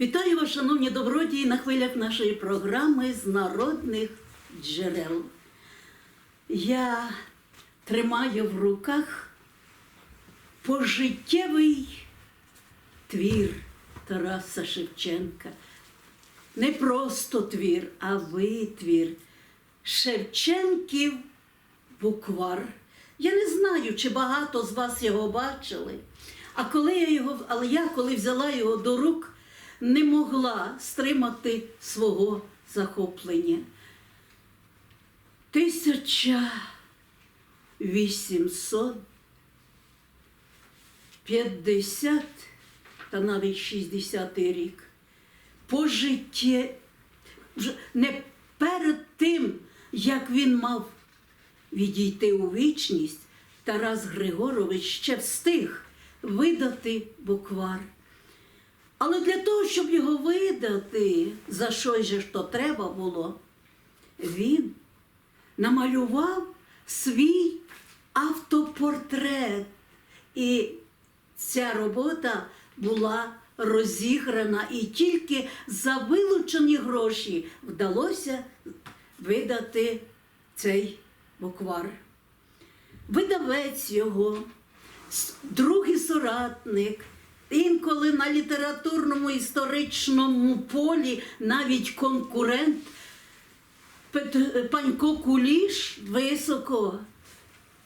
Вітаю вас, шановні добродії, на хвилях нашої програми з народних джерел. Я тримаю в руках пожиттєвий твір Тараса Шевченка. Не просто твір, а витвір. Шевченків буквар. Я не знаю, чи багато з вас його бачили. А коли я його, але я, коли взяла його до рук, не могла стримати свого захоплення. Тисяча вісімсот п'ятдесят та навіть 60 рік. По житті, не перед тим, як він мав відійти у вічність, Тарас Григорович ще встиг видати буквар. Але для того, щоб його видати, за що ж то треба було, він намалював свій автопортрет. І ця робота була розіграна, і тільки за вилучені гроші вдалося видати цей буквар. Видавець його, другий соратник, інколи на літературному історичному полі навіть конкурент Панько Куліш високо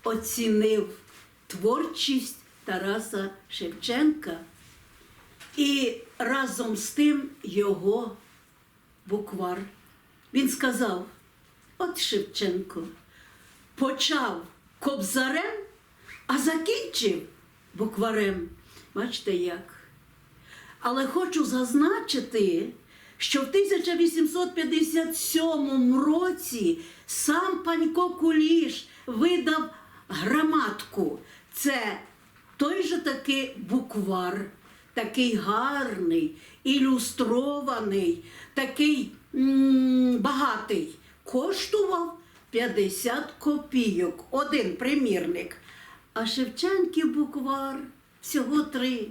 оцінив творчість Тараса Шевченка і разом з тим його буквар. Він сказав: от Шевченко почав кобзарем, а закінчив букварем. Бачите як? Але хочу зазначити, що в 1857 році сам Панько Куліш видав граматку. Це той же таки буквар, такий гарний, ілюстрований, такий багатий. Коштував 50 копійок, один примірник. А Шевченків буквар всього три.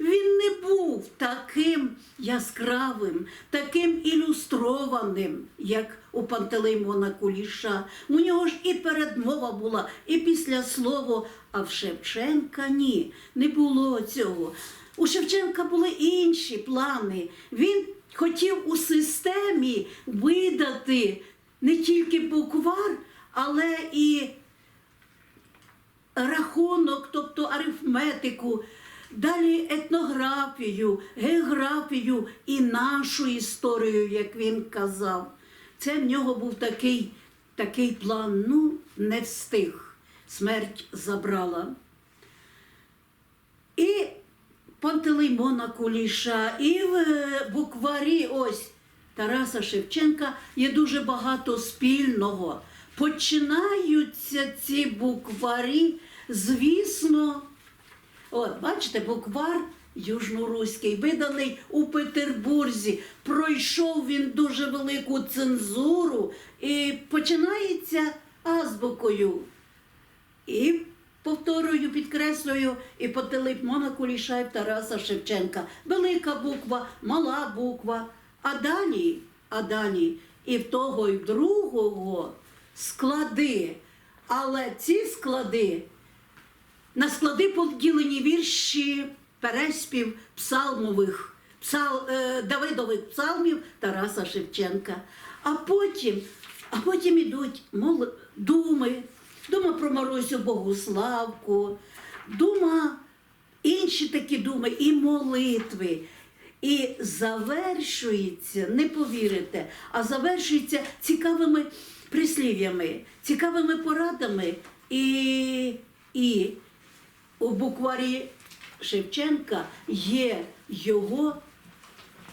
Він не був таким яскравим, таким ілюстрованим, як у Пантелеймона Куліша. У нього ж і передмова була, і післяслово, а в Шевченка ні, не було цього. У Шевченка були інші плани. Він хотів у системі видати не тільки буквар, але і рахунок, тобто арифметику, далі етнографію, географію і нашу історію, як він казав. Це в нього був такий, такий план. Ну, не встиг. Смерть забрала. І Пантелеймона Куліша, і в е, букварі ось Тараса Шевченка є дуже багато спільного. Починаються ці букварі, звісно, от, бачите, буквар южноруський, виданий у Петербурзі. Пройшов він дуже велику цензуру і починається азбукою. І повторюю, підкреслюю, і по Телепмона Куліша і Тараса Шевченка. Велика буква, мала буква. А далі, а далі і в того, і в другого склади. Але ці склади на склади поділені вірші переспів псалмових, псал, е, Давидових псалмів Тараса Шевченка. А потім, а потім ідуть мол, думи, дума про Марусю Богуславку, дума, інші такі думи і молитви. І завершується, не повірите, а завершується цікавими прислів'ями, цікавими порадами. І, і у букварі Шевченка є його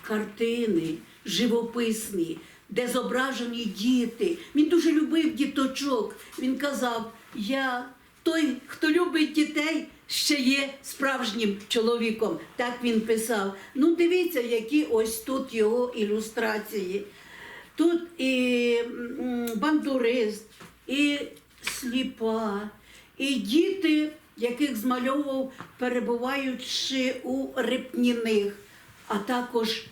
картини живописні, де зображені діти. Він дуже любив діточок. Він казав: Я той, хто любить дітей, ще є справжнім чоловіком. Так він писав. Ну, дивіться, які ось тут його ілюстрації. Тут і бандурист, і сліпа, і діти, яких змальовував, перебуваючи у Репніних, а також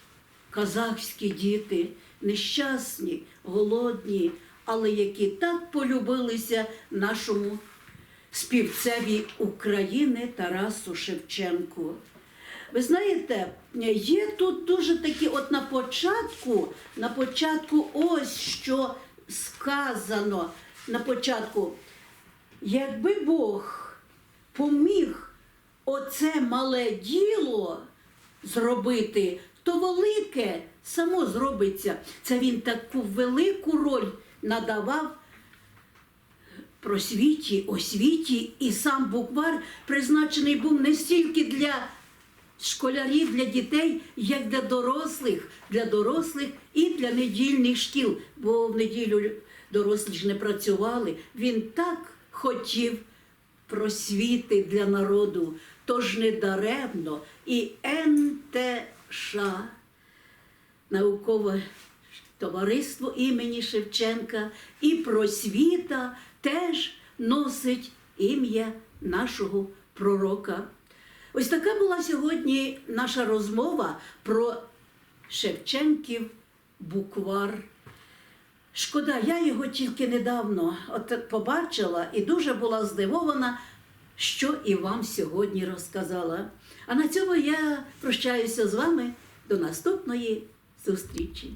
казахські діти, нещасні, голодні, але які так полюбилися нашому співцеві України Тарасу Шевченку. Ви знаєте, є тут дуже такі, от на початку, на початку ось що сказано на початку. Якби Бог поміг оце мале діло зробити, то велике само зробиться. Це він таку велику роль надавав просвіті, освіті, і сам буквар призначений був не стільки для школярів, для дітей, як для дорослих, для дорослих і для недільних шкіл. Бо в неділю дорослі ж не працювали. Він так хотів просвіти для народу, тож не даремно і НТШ наукове товариство імені Шевченка і просвіта теж носить ім'я нашого пророка. Ось така була сьогодні наша розмова про Шевченків буквар. Шкода, я його тільки недавно от побачила і дуже була здивована, що і вам сьогодні розказала. А на цьому я прощаюся з вами до наступної зустрічі.